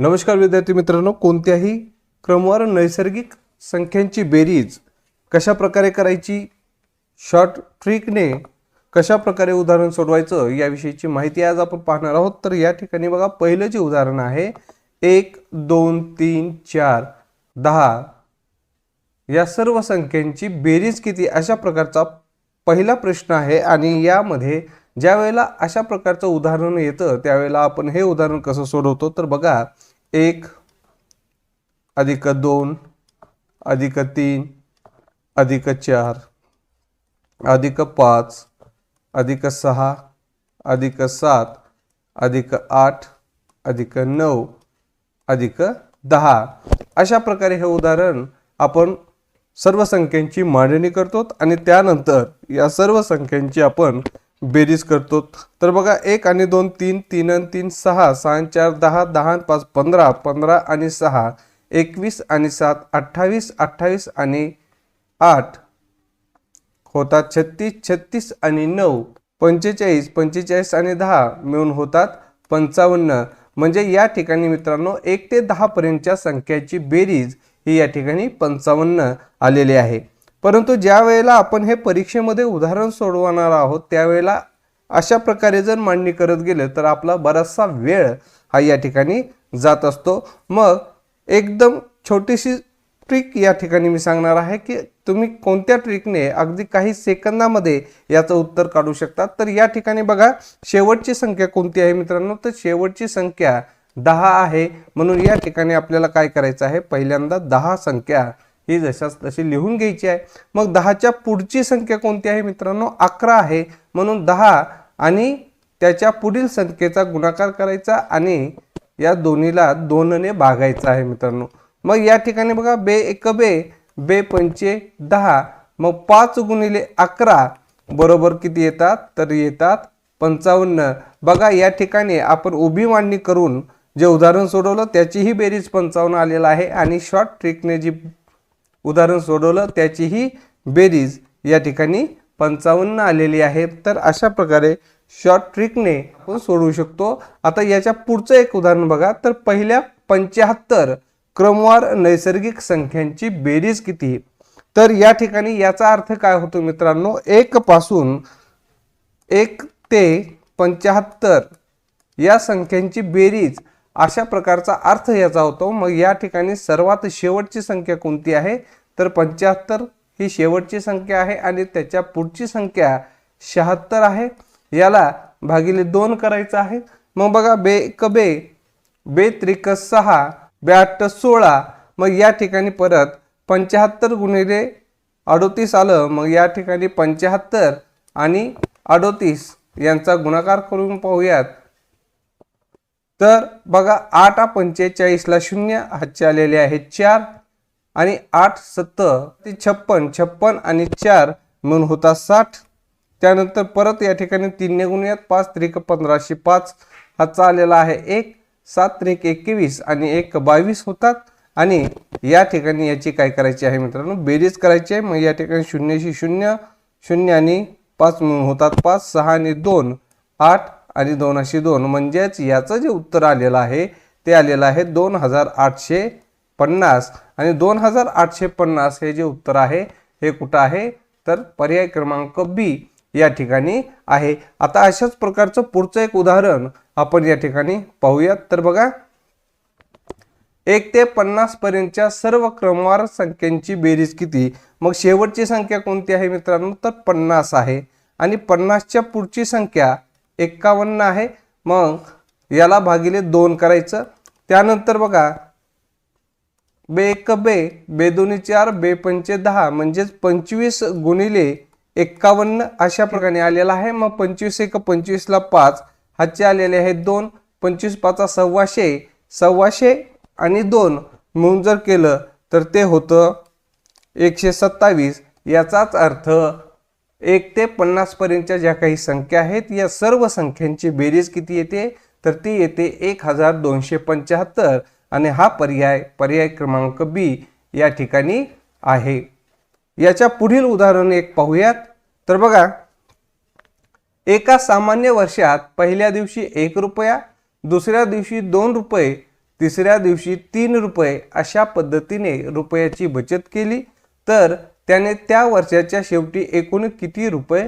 नमस्कार विद्यार्थी मित्रांनो कोणत्याही क्रमवार नैसर्गिक संख्यांची बेरीज कशा प्रकारे करायची शॉर्ट ट्रिकने कशा प्रकारे उदाहरण सोडवायचं याविषयीची माहिती आज आपण पाहणार आहोत. तर या ठिकाणी बघा पहिलं जे उदाहरण आहे एक दोन तीन चार दहा या सर्व संख्यांची बेरीज किती अशा प्रकारचा पहिला प्रश्न आहे. आणि यामध्ये ज्या वेळेला अशा प्रकारचं उदाहरण येतं त्यावेळेला आपण हे उदाहरण कसं सोडवतो तर बघा एक अधिक दोन अधिक तीन अधिक चार अधिक पाच अधिक सहा अधिक सात अधिक आठ अधिक नऊ अधिक दहा. अशा प्रकारे हे उदाहरण आपण सर्व संख्यांची मांडणी करतो आणि त्यानंतर या सर्व संख्यांची आपण बेरीज करतो. तर बघा एक आणि दोन तीन तीन आणि तीन सहा सहा चार दहा दहा आणि पाच पंधरा पंधरा आणि सहा एकवीस आणि सात अठ्ठावीस अठ्ठावीस आणि आठ होतात. छत्तीस छत्तीस आणि नऊ पंचेचाळीस पंचेचाळीस आणि दहा मिळून होतात पंचावन्न. म्हणजे या ठिकाणी मित्रांनो एक ते दहापर्यंतच्या संख्याची बेरीज ही या ठिकाणी पंचावन्न आलेली आहे. परंतु ज्या वेळेला आपण हे परीक्षेमध्ये उदाहरण सोडवणार आहोत त्यावेळेला अशा प्रकारे जर मांडणी करत गेले तर आपला बराचसा वेळ हा या ठिकाणी जात असतो. मग एकदम छोटीशी ट्रिक या ठिकाणी मी सांगणार आहे की तुम्ही कोणत्या ट्रिकने अगदी काही सेकंदामध्ये याचं उत्तर काढू शकता. तर या ठिकाणी बघा शेवटची संख्या कोणती आहे मित्रांनो? तर शेवटची संख्या दहा आहे. म्हणून या ठिकाणी आपल्याला काय करायचं आहे? पहिल्यांदा दहा संख्या ही जशाच तशी लिहून घ्यायची आहे. मग दहाच्या पुढची संख्या कोणती आहे मित्रांनो? अकरा आहे. म्हणून दहा आणि त्याच्या पुढील संख्येचा गुणाकार करायचा आणि या दोन्हीला दोनने भागायचा आहे मित्रांनो. मग या ठिकाणी बघा बे एक बे बे पंचे दहा. मग पाच गुणिले अकरा बरोबर किती येतात? तर येतात पंचावन्न. बघा या ठिकाणी आपण उभी मांडणी करून जे उदाहरण सोडवलं त्याचीही बेरीज पंचावन्न आलेलं आहे आणि शॉर्ट ट्रिकने जी उदाहरण सोडवलं त्याचीही बेरीज या ठिकाणी पंचावन्न आलेली आहे. तर अशा प्रकारे शॉर्ट ट्रिकने आपण सोडवू शकतो. आता याच्या पुढचं एक उदाहरण बघा. तर पहिल्या पंच्याहत्तर क्रमवार नैसर्गिक संख्यांची बेरीज किती? तर या ठिकाणी याचा अर्थ काय होतो मित्रांनो? एक पासून एक ते पंच्याहत्तर या संख्यांची बेरीज अशा प्रकारचा अर्थ याचा होतो. मग या ठिकाणी सर्वात शेवटची संख्या कोणती आहे? तर पंच्याहत्तर ही शेवटची संख्या आहे आणि त्याच्या पुढची संख्या शहात्तर आहे. याला भागिले दोन करायचं आहे. मग बघा बे एक बे बे त्रिक सहा बे आठ सोळा. मग या ठिकाणी परत पंच्याहत्तर गुणिले अडोतीस आलं. मग या ठिकाणी पंच्याहत्तर आणि अडोतीस यांचा गुणाकार करून पाहूयात. तर बघा आठ पंचेचाळीसला शून्य हातचे आलेले आहेत चार आणि आठ सत्तर. ते छप्पन छप्पन आणि चार म्हणून होता साठ. त्यानंतर परत या ठिकाणी तीनने गुणूयात पाच त्रिक पंधराशे पाच हातचा आलेला आहे एक सात त्रिक एकवीस आणि एक बावीस होतात. आणि या ठिकाणी याची काय करायची आहे मित्रांनो? बेरीज करायची आहे. मग या ठिकाणी शून्यशी शून्य शून्य आणि पाच म्हणून होतात पाच सहा आणि दोन आठ आणि दोन अशी दोन म्हणजेच याचं जे उत्तर आलेलं आहे ते आलेलं आहे दोन हजार आठशे पन्नास. आणि दोन हजार आठशे पन्नास हे जे उत्तर आहे हे कुठं आहे? तर पर्याय क्रमांक बी या ठिकाणी आहे. आता अशाच प्रकारचं पुढचं एक उदाहरण आपण या ठिकाणी पाहूयात. तर बघा एक ते पन्नास पर्यंतच्या सर्व क्रमवार संख्यांची बेरीज किती? मग शेवटची संख्या कोणती आहे मित्रांनो? तर पन्नास आहे. आणि पन्नासच्या पुढची संख्या एक्कावन्न आहे. मग याला भागिले दोन करायचं. त्यानंतर बघा बे एक बे बे दोन्ही चार बे पंचे दहा म्हणजेच पंचवीस गुणिले एक्कावन्न अशा प्रकारे आलेला आहे. मग पंचवीस एक पंचवीसला पाच हातचे आलेले आहेत दोन. पंचवीस पाचा सव्वाशे सव्वाशे आणि दोन. म्हणून जर केलं तर ते होतं एकशे सत्तावीस. याचाच अर्थ एक ते पन्नासपर्यंतच्या ज्या काही संख्या आहेत या सर्व संख्यांची बेरीज किती येते? तर ती येते एक हजार दोनशे पंच्याहत्तर. आणि हा पर्याय पर्याय क्रमांक बी या ठिकाणी आहे. याच्या पुढील उदाहरण एक पाहूयात. तर बघा एका सामान्य वर्षात पहिल्या दिवशी एक रुपया दुसऱ्या दिवशी दोन रुपये तिसऱ्या दिवशी तीन रुपये अशा पद्धतीने रुपयाची बचत केली. तर त्याने त्या वर्षाच्या शेवटी एकूण किती रुपये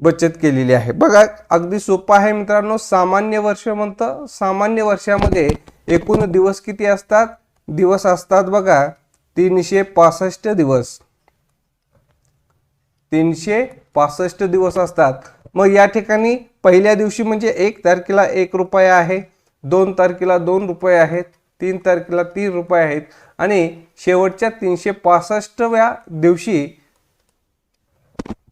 बचत केलेली आहे? बघा अगदी सोपं आहे मित्रांनो. सामान्य वर्ष म्हणतं सामान्य वर्षामध्ये एकूण दिवस किती असतात? दिवस असतात बघा तीनशे पासष्ट दिवस. तीनशे पासष्ट दिवस असतात. मग या ठिकाणी पहिल्या दिवशी म्हणजे एक तारखेला एक रुपया आहे दोन तारखेला दोन रुपये आहेत. तीन तारखेला तीन रुपये आहेत. आणि शेवटच्या तीनशे पासष्टव्या दिवशी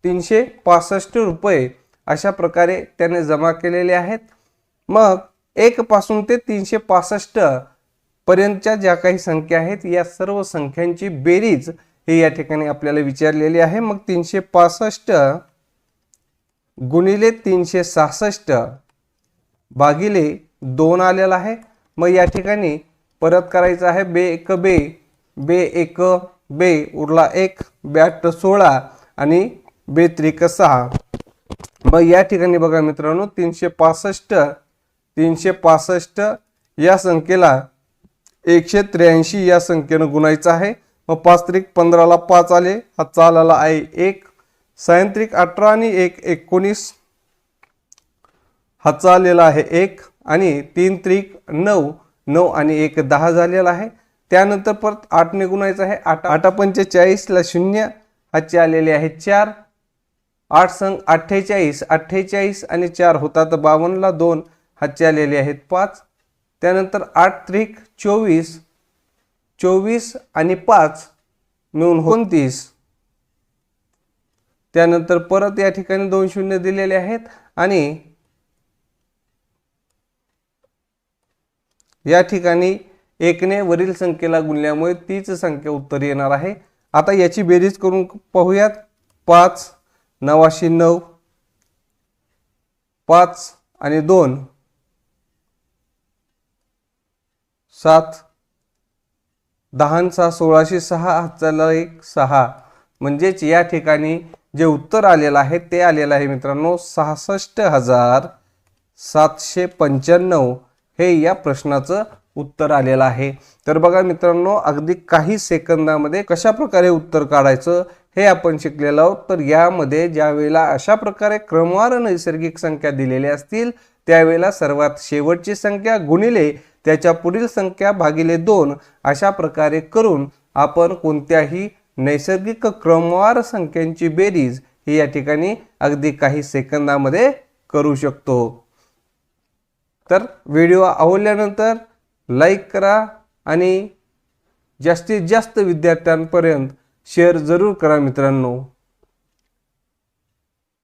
तीनशे पासष्ट रुपये अशा प्रकारे त्याने जमा केलेले आहेत. मग एकपासून ते तीनशे पासष्ट पर्यंतच्या ज्या काही संख्या आहेत या सर्व संख्यांची बेरीज हे या ठिकाणी आपल्याला विचारलेली आहे. मग तीनशे पासष्ट गुणिले तीनशे सहासष्ट भागिले दोन आलेला आहे. मग या ठिकाणी परत करायचं आहे. बे एक बे. बे एक बे. उरला एक बॅट सोळा आणि बे त्रिक सहा. मग या ठिकाणी बघा मित्रांनो तीनशे पासष्ट तीनशे पासष्ट या संख्येला एकशे त्र्याऐंशी या संख्येनं गुणायचं आहे. मग पाच त्रिक पंधराला पाच आले. हा चाल आला आहे एक. सायंत्रिक अठरा आणि एक एकोणीस. हा चाललेला आहे एक आणि तीन त्रिक नऊ. नऊ आणि एक दहा झालेला आहे. त्यानंतर परत आठने गुणायचं आहे. आठ आठा पंचेचाळीसला शून्य हाचे आलेले आहे. चार आठ संघ अठ्ठेचाळीस अठ्ठेचाळीस आणि चार होतात बावन्नला दोन हाचे आलेले आहेत. पाच त्यानंतर आठ त्रिक चोवीस चोवीस आणि पाच मिळून एकोणतीस त्यानंतर परत या ठिकाणी दोन शून्य दिलेले आहेत आणि या ठिकाणी एकने वरील संख्येला गुणल्यामुळे तीच संख्या उत्तर येणार आहे. आता याची बेरीज करून पाहूयात. पाच नवाशे नऊ पाच आणि दोन सात दहा सहा सोळाशे सहा हाताला एक सहा. म्हणजेच या ठिकाणी जे उत्तर आलेलं आहे ते आलेलं आहे मित्रांनो सहासष्ट हजार सातशे पंच्याण्णव. हे या प्रश्नाचं उत्तर आलेलं आहे. तर बघा मित्रांनो अगदी काही सेकंदामध्ये कशा प्रकारे उत्तर काढायचं हे आपण शिकलेलो आहोत. तर यामध्ये ज्या वेळेला अशा प्रकारे क्रमवार नैसर्गिक संख्या दिलेल्या असतील त्यावेळेला सर्वात शेवटची संख्या गुणिले त्याच्या पुढील संख्या भागिले दोन अशा प्रकारे करून आपण कोणत्याही नैसर्गिक क्रमवार संख्यांची बेरीज ही या ठिकाणी अगदी काही सेकंदामध्ये करू शकतो. तर व्हिडिओ आवडल्यानंतर लाईक करा आणि जास्तीत जास्त विद्यार्थ्यांपर्यंत शेअर जरूर करा मित्रांनो.